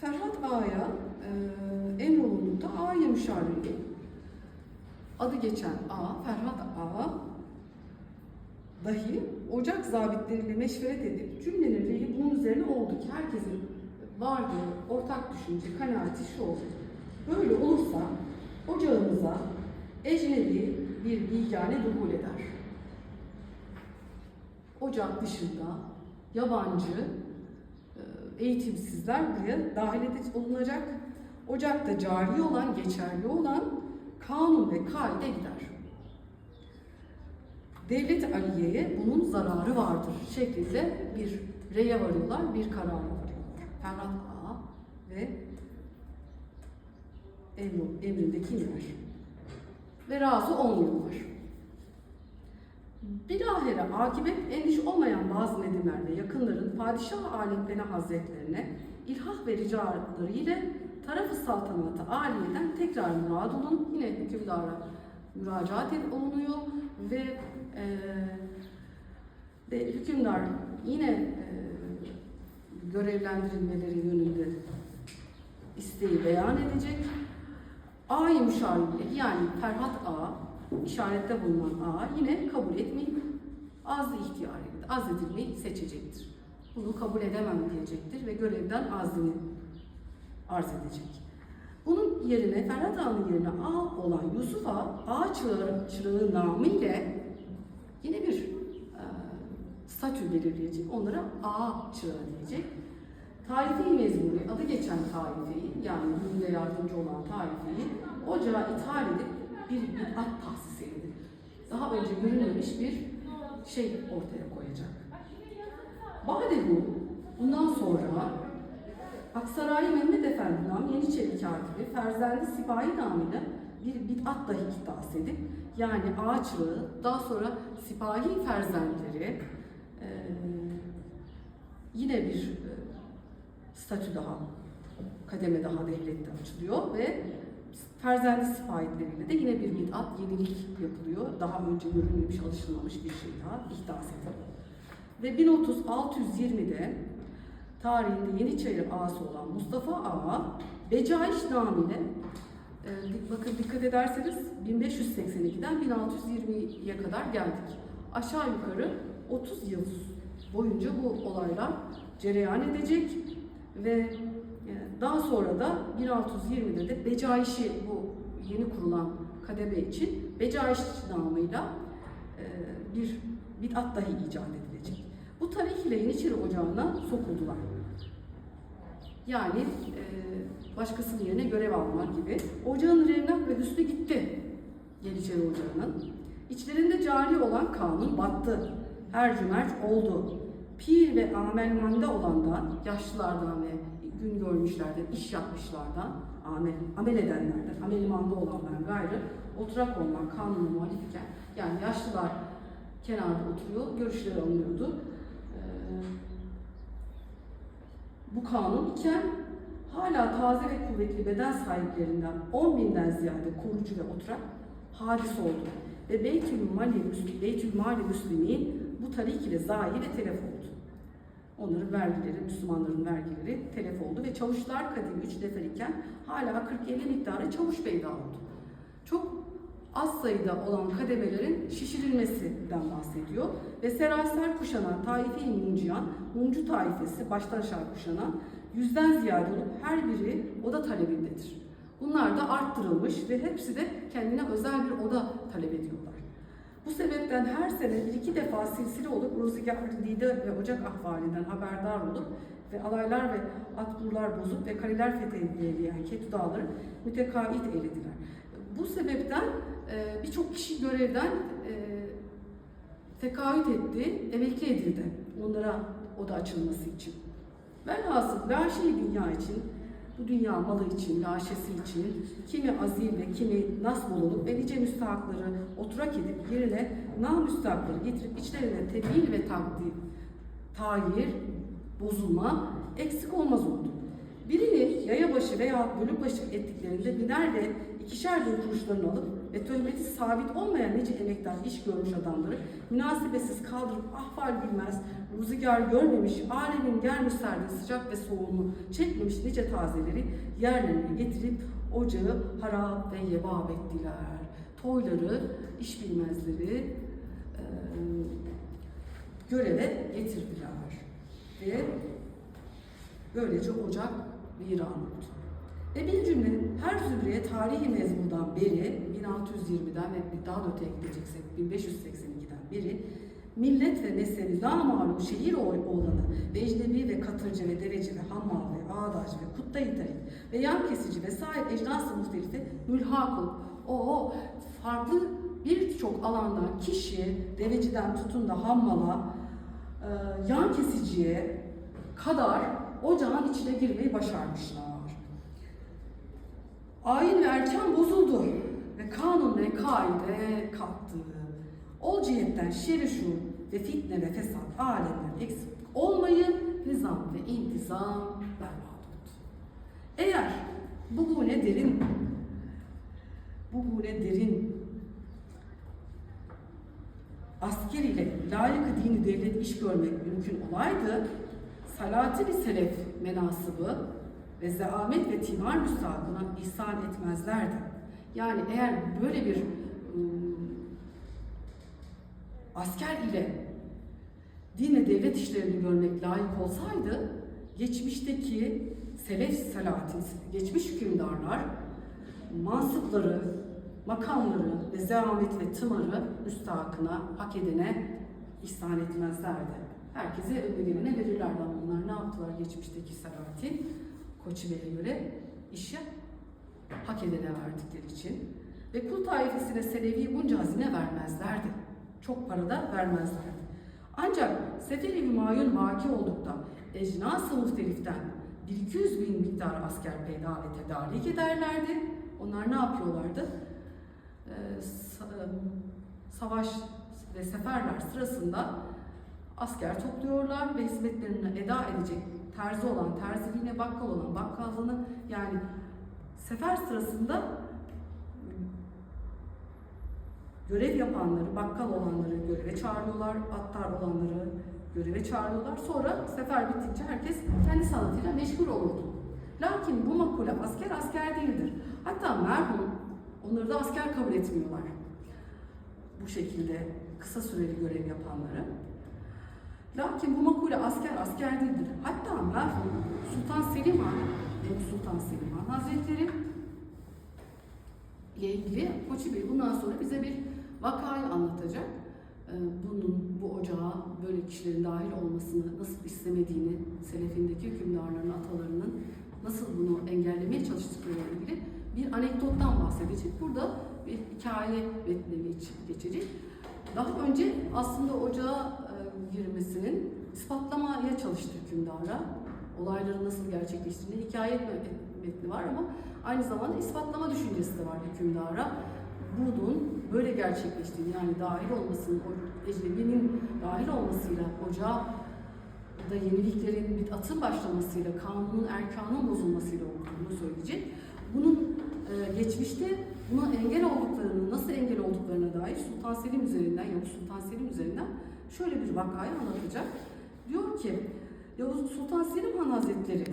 Ferhat Ağa'ya e, emrolunduğunda Ağa'ya müşaviri. Adı geçen Ağa, Ferhat Ağa dahi ocak zabitleriyle meşveret edip cümlenin reyi bunun üzerine oldu ki herkesin vardığı ortak düşünce, kanaati şu oldu. Böyle olursa ocağımıza ecnebi bir bilgane duhul eder. Ocak dışında yabancı eğitimsizler buraya dahil olunacak. Ocakta cari olan, geçerli olan kanun ve kaide gider. Devlet Aliye'ye bunun zararı vardır şeklinde bir reye varıyorlar, bir karara varıyorlar. Ferhat Ağa ve emri- emrindekiler. Ve razı olmuyorlar. Bilahare akibet endişe olmayan bazı nedimler ve yakınların padişah aletlerine hazretlerine ilhah ve ricaları ile tarafı saltanatı aliyeden tekrar murad olun. Yine hükümdara müracaat olunuyor ve e, ve hükümdar yine e, görevlendirilmeleri yönünde isteği beyan edecek. A'yı müşaviri yani Ferhat A işarette bulunan A yine kabul etmeyip azlı ihtiyarıyla azledilmeyi seçecektir. Bunu kabul edemem diyecektir ve görevden azlini arz edecek. Bunun yerine Ferhat Ağa'nın yerine A olan Yusuf Ağa, A çırağı, çırağı namı ile yine bir e, statü belirleyecek. Onlara A çırağı diyecek. Tarife-i mezmuni, adı geçen tarifeyi, yani günde yardımcı olan tarifeyi ocağa ithal edip bir bid'at tahsis edip daha önce görülmemiş bir şey ortaya koyacak. Badehu, bundan sonra Aksaray Mehmet Efendi nam Yeniçeri katibi Ferzendi Sipahi namıyla bir bid'at dahi iddias edip yani ağaçlığı daha sonra Sipahi Ferzendileri eee, yine bir e, statü daha, kademe daha devlette açılıyor ve Ferzendi sipahitleriyle de yine bir bid'at, yenilik yapılıyor. Daha önce görülmemiş, alışılmamış bir şey daha ihdas ediliyor. Ve 1030-620'de tarihinde Yeniçeri ağası olan Mustafa Ağa, Becaiş namıyla e, bakın dikkat ederseniz 1582'den 1620'ye kadar geldik. Aşağı yukarı 30 yıl boyunca bu olaylar cereyan edecek ve daha sonra da 1620'de de Becaiş'i bu yeni kurulan kademe için Becaiş namıyla e, bir bid'at dahi icat edilecek. Bu tarih ile Yeniçeri Ocağı'na sokuldular. Yani e, başkasının yerine görev almak gibi. Ocağın revnak ve hüsnü gitti Yeniçeri Ocağı'nın. İçlerinde cari olan kanun battı. Her cümerç oldu. Pir ve amelmande olandan, yaşlılardan ve gün görmüşlerden, iş yapmışlardan, amel, amel edenlerden, amelmanda olanlar gayrı oturak olmak kanuna muhalif iken, yani yaşlılar kenarda oturuyor, görüşleri alınıyordu. Ee, bu kanun iken hala taze ve kuvvetli beden sahiplerinden 10 binden ziyade korucu ve oturak hadis oldu. Ve Beytül Mali, Beytül Mali Müslümin bu tarik ile zayi ve telef oldu. Onların vergileri, Müslümanların vergileri telef oldu ve çavuşlar kadimi 3 nefer iken hala 40-50 miktarı çavuş peyda oldu. Çok az sayıda olan kademelerin şişirilmesinden bahsediyor. Ve seraser kuşanan taife-i munciyan, mumcu taifesi baştan aşağı kuşanan yüzden ziyade olup her biri oda talebindedir. Bunlar da arttırılmış ve hepsi de kendine özel bir oda talep ediyorlar. Bu sebepten her sene bir iki defa silsile olup Ruzigar Dide ve Ocak ahvalinden haberdar olup ve alaylar ve atburlar bozup ve kaleler fethedileyen Ketu dağları mütekait eylediler. Bu sebepten e, birçok kişi görevden e, tekahüt etti, emekli edildi onlara oda açılması için. Velhasıl laşe dünya için, bu dünya malı için, laşesi için kimi azil ve kimi nasb olunup ve nice müstahakları oturak edip yerine namüstahakları getirip içlerine tebdil ve takdir, tayir, bozulma eksik olmaz oldu. Birini yayabaşı veya bölükbaşı ettiklerinde biner ve ikişer bin kuruşlarını alıp ve töhmeti sabit olmayan nice emektar iş görmüş adamları münasebetsiz kaldırıp ahval bilmez, rüzgar görmemiş, alemin gelmiş serdiği sıcak ve soğuğunu çekmemiş nice tazeleri yerlerine getirip ocağı harap ve yebab ettiler. Toyları, iş bilmezleri eee, göreve getirdiler. Ve böylece ocak viran oldu. Ve bir cümle her zümreye tarihi mezmudan beri 1620'den ve daha da öteye gideceksek 1582'den beri millet ve nesli namalum şehir oğlanı ve ecnebi ve katırcı ve deveci ve hammal ve ağdaş ve kutta itarik ve yan kesici ve sair ecnas-ı muhtelife mülhak olup o farklı birçok alandan kişi deveciden tutun da hammala e, yan kesiciye kadar ocağın içine girmeyi başarmışlar. Ayin ve erken bozuldu ve kanun ve kaide kalktı. Ol cihetten şer şur ve fitne ve fesat alemden eksik olmayın, nizam ve intizam berbat oldu. Eğer bu bu ne derin, bu bu ne derin asker ile layıkı dini devlet iş görmek mümkün olaydı, salatı-i selef menasıbı ve zaamet ve timar müstahakına ihsan etmezlerdi. Yani eğer böyle bir ıı, asker ile din ve devlet işlerini görmek layık olsaydı, geçmişteki selef salatin, geçmiş hükümdarlar mansıpları, makamları ve zahmet ve tımarı müstahakına, hak edene ihsan etmezlerdi. Herkese önüne gelene verirlerdi onlar ne yaptılar geçmişteki Selahattin? Koçu Bey'e göre işi hak edene verdikleri için. Ve kul taifesine Selevi bunca hazine vermezlerdi. Çok para da vermezlerdi. Ancak Seferi Hümayun vaki oldukta ecnas-ı muhteliften 1-200 bin miktar asker peyda ve tedarik ederlerdi. Onlar ne yapıyorlardı? Ee, sa- savaş ve seferler sırasında asker topluyorlar ve hizmetlerini eda edecek terzi olan terziliğine, bakkal olan bakkallığını yani sefer sırasında görev yapanları, bakkal olanları göreve çağırıyorlar, attar olanları göreve çağırıyorlar. Sonra sefer bittince herkes kendi sanatıyla meşgul olurdu. Lakin bu makule asker asker değildir. Hatta merhum onları da asker kabul etmiyorlar. Bu şekilde kısa süreli görev yapanları. Lakin bu makule asker asker değildir. Hatta merhum Sultan Selim Han, Sultan Selim Han Hazretleri ile ilgili Koçi Bey bundan sonra bize bir vakayı anlatacak. Ee, Bunun, bu ocağa böyle kişilerin dahil olmasını nasıl istemediğini, selefindeki hükümdarların, atalarının nasıl bunu engellemeye çalıştıklarıyla ilgili bir anekdottan bahsedecek. Burada bir hikaye metnine geç- geçecek. Daha önce aslında ocağa girmesinin ispatlamaya çalıştı hükümdara. Olayların nasıl gerçekleştiğini hikaye met- metni var ama aynı zamanda ispatlama düşüncesi de var hükümdara. Bunun böyle gerçekleştiğini yani dahil olmasının, ecnebinin dahil olmasıyla ocağa da yeniliklerin bir atın başlamasıyla, kanunun, erkanın bozulmasıyla olduğunu söyleyecek. Bunun e, geçmişte buna engel olduklarını, nasıl engel olduklarına dair Sultan Selim üzerinden, Yavuz Sultan Selim üzerinden şöyle bir vakayı anlatacak. Diyor ki, Yavuz Sultan Selim Han Hazretleri